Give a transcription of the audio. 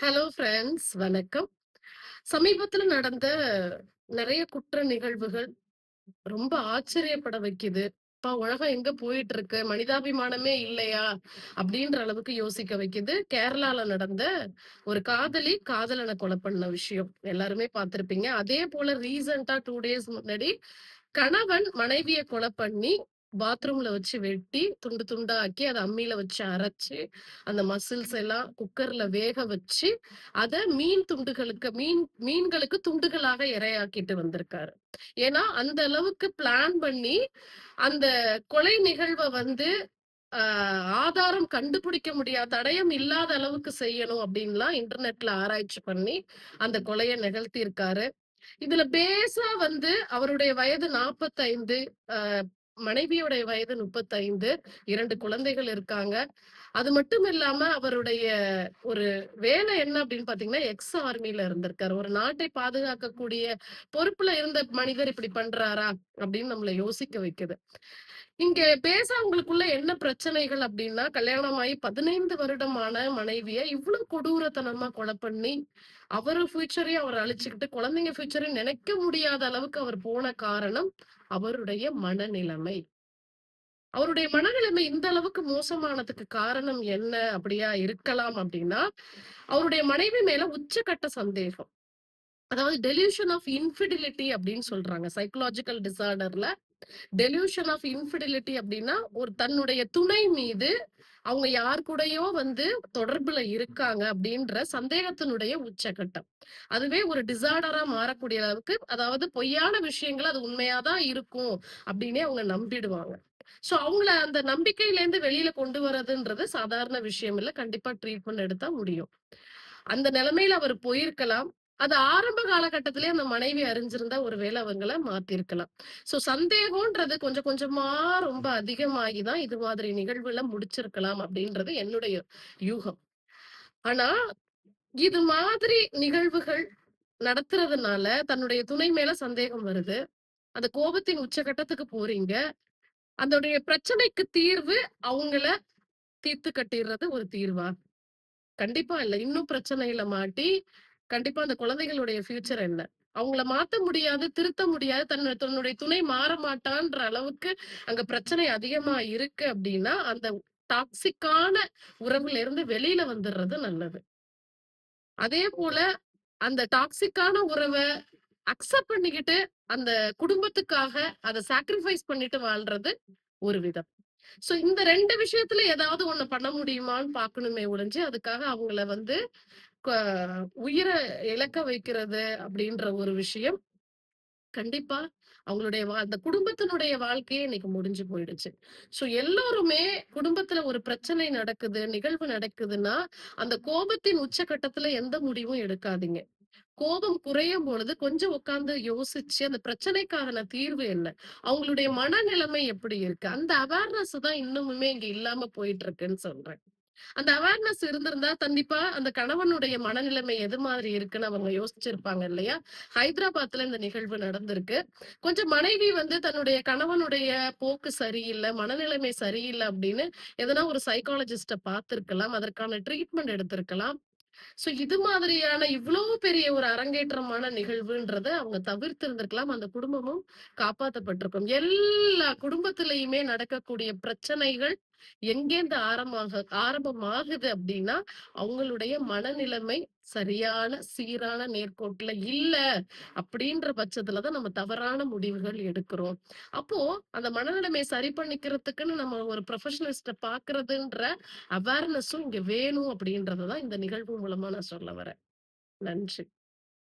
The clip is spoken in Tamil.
ஹலோ ஃப்ரெண்ட்ஸ் வணக்கம். சமீபத்துல நடந்த நிறைய குற்ற நிகழ்வுகள் ரொம்ப ஆச்சரியப்பட வைக்குது. "அப்பா உலகம் எங்க போயிட்டு இருக்கு? மனிதாபிமானமே இல்லையா?" அப்படின்ற அளவுக்கு யோசிக்க வைக்குது. கேரளால நடந்த ஒரு காதலி காதலனை கொலை பண்ண விஷயம். எல்லாருமே பார்த்திருப்பீங்க. அதே போல ரீசென்ட்டா டூ டேஸ் முன்னாடி கணவன் மனைவியை கொலை பண்ணி பாத்ரூம்ல வச்சு வெட்டி, துண்டு துண்டா ஆக்கி, அத அம்மில வச்சு அரைச்சு, அந்த மசில்ஸ் எல்லாம் குக்கர்ல வேக வச்சு, அதை மீன் துண்டுகளுக்கு மீன் மீன்களுக்கு துண்டுகளாக இரையாக்கிட்டு வந்திருக்காரு. ஏன்னா, அந்த அளவுக்கு பிளான் பண்ணி, அந்த கொலை நிகழ்வ வந்து ஆதாரம் கண்டுபிடிக்க முடியாத தடயம் இல்லாத அளவுக்கு செய்யணும் அப்படின்லாம் இன்டர்நெட்ல ஆராய்ச்சி பண்ணி, அந்த கொலைய நிகழ்த்தியிருக்காரு. இதுல பேசா வந்து அவருடைய வயது நாற்பத்தைந்து மனைவியுடைய வயது 35 2 குழந்தைகள் இருக்காங்க. அது மட்டும் இல்லாம அவருடைய ஒரு வேலை என்ன அப்படின்னு பாத்தீங்கன்னா எக்ஸ் ஆர்மில இருந்திருக்காரு. ஒரு நாட்டை பாதுகாக்கக்கூடிய பொறுப்புல இருந்த மனிதர் இப்படி பண்றாரா? அப்படின்னு நம்மளை யோசிக்க வைக்குது. இங்க பேச அவங்களுக்குள்ள என்ன பிரச்சனைகள் அப்படின்னா, கல்யாணமாகி 15 வருடமான மனைவிய இவ்ளோ கொடூரத்தனமா கொலை பண்ணி, அவர் ஃபியூச்சரையும் அவர் அழிச்சுக்கிட்டு, குழந்தைங்க ஃபியூச்சரையும் நினைக்க முடியாத அளவுக்கு அவர் போன காரணம், அவருடைய மனநிலைமை. அவருடைய மனநிலைமை இந்த அளவுக்கு மோசமானதுக்கு காரணம் என்ன அப்படியா இருக்கலாம் அப்படின்னா, அவருடைய மனைவி மேல உச்சக்கட்ட சந்தேகம். அதாவது டெலியூஷன் ஆஃப் இன்ஃபிடிலிட்டி அப்படின்னு சொல்றாங்க. சைக்காலஜிக்கல் டிசார்டர்ல டெலியூஷன் ஆஃப் இன்ஃபிடிலிட்டி அப்படின்னா, ஒரு தன்னுடைய துணை மீது அவங்க யார் கூடயோ வந்து தொடர்புல இருக்காங்க அப்படின்ற சந்தேகத்தினுடைய உச்சகட்டம். அதுவே ஒரு டிசார்டரா மாறக்கூடிய அளவுக்கு அதாவது பொய்யான விஷயங்கள் அது உண்மையா தான் இருக்கும் அப்படின்னே அவங்க நம்பிடுவாங்க. சோ அவங்கள அந்த நம்பிக்கையில இருந்து வெளியில கொண்டு வர்றதுன்றது சாதாரண விஷயம் இல்ல. கண்டிப்பா ட்ரீட்மெண்ட் எடுத்தா முடியும். அந்த நிலைமையில அவர் போயிருக்கலாம். அது ஆரம்ப காலகட்டத்திலேயே அந்த மனைவி அறிஞ்சிருந்தா ஒருவேளை அவங்கள மாத்திருக்கலாம். சோ சந்தேகம்ன்றது கொஞ்சம் கொஞ்சமா ரொம்ப அதிகமாகி தான் இது மாதிரி நிகழ்வுல முடிச்சிருக்கலாம் அப்படின்றது என்னுடைய யூகம். ஆனா, இது மாதிரி நிகழ்வுகள் நடத்துறதுனால தன்னுடைய துணை மேல சந்தேகம் வருது. அந்த கோபத்தின் உச்சகட்டத்துக்கு போறீங்க. அதோடைய பிரச்சனைக்கு தீர்வு அவங்கள தீர்த்து கட்டிடுறது ஒரு தீர்வா? கண்டிப்பா இல்ல. இன்னும் பிரச்சனையில மாட்டி, கண்டிப்பா அந்த குழந்தைகளுடைய ஃபியூச்சர் என்ன? அவங்கள மாத்த முடியாது, திருத்த முடியாது. தன் தன்னுடைய துணை மாற மாட்டான்ற அளவுக்கு அங்க பிரச்சனை அதிகமா இருக்கு அப்படின்னா அந்த டாக்ஸிக்கான உறவுல இருந்து வெளியில வந்துடுறது நல்லது. அதே போல அந்த டாக்ஸிக்கான உறவை அக்செப்ட் பண்ணிக்கிட்டு, அந்த குடும்பத்துக்காக அதை சாக்ரிஃபைஸ் பண்ணிட்டு வாழ்றது ஒரு விதம். சோ இந்த ரெண்டு விஷயத்துல ஏதாவது ஒண்ணு பண்ண முடியுமான்னு பாக்கணுமே ஒழிஞ்சு, அதுக்காக அவங்கள வந்து உயிரை உயிர இழக்க வைக்கிறது அப்படின்ற ஒரு விஷயம், கண்டிப்பா அவங்களுடைய வா அந்த குடும்பத்தினுடைய வாழ்க்கையே இன்னைக்கு முடிஞ்சு போயிடுச்சு. சோ எல்லோருமே குடும்பத்துல ஒரு பிரச்சனை நடக்குது, நிகழ்வு நடக்குதுன்னா, அந்த கோபத்தின் உச்சகட்டத்துல எந்த முடிவும் எடுக்காதீங்க. கோபம் குறையும் பொழுது கொஞ்சம் உட்கார்ந்து யோசிச்சு, அந்த பிரச்சனைக்கான தீர்வு என்ன? அவங்களுடைய மனநிலைமை எப்படி இருக்கு? அந்த அவேர்னஸ் தான் இன்னுமுமே இங்க இல்லாம போயிட்டு இருக்குன்னு சொல்றேன். அந்த அவேர்னஸ் இருந்திருந்தா கண்டிப்பா அந்த கணவனுடைய மனநிலைமை எது மாதிரி இருக்குன்னு அவங்க யோசிச்சிருப்பாங்க இல்லையா? ஹைதராபாத்ல இந்த நிகழ்வு நடந்திருக்கு. கொஞ்சம் மனைவி வந்து தன்னுடைய கணவனுடைய போக்கு சரியில்லை மனநிலைமை சரியில்லை அப்படின்னு எதனா ஒரு சைக்காலஜிஸ்ட பார்த்திருக்கலாம். அதற்கான ட்ரீட்மெண்ட் எடுத்திருக்கலாம். சோ இது மாதிரியான இவ்வளவு பெரிய ஒரு அரங்கேற்றமான நிகழ்வுன்றத அவங்க தவிர்த்து இருந்திருக்கலாம் அந்த குடும்பமும் காப்பாத்தப்பட்டிருக்கும். எல்லா குடும்பத்திலையுமே நடக்கக்கூடிய பிரச்சனைகள் எங்கேருந்து ஆரம்பமாக ஆரம்பமாகுது அப்படின்னா அவங்களுடைய மனநிலைமை சரியான, சீரான நேர்கோட்டுல இல்ல அப்படின்ற பட்சத்துலதான் நம்ம தவறான முடிவுகள் எடுக்கிறோம். அப்போ அந்த மனநிலைமையை சரி பண்ணிக்கிறதுக்குன்னு நம்ம ஒரு ப்ரொஃபஷனலிஸ்ட பாக்குறதுன்ற அவேர்னஸும் இங்க வேணும் அப்டின்றத தான் இந்த நிகழ்வு மூலமா நான் சொல்ல வரேன். நன்றி.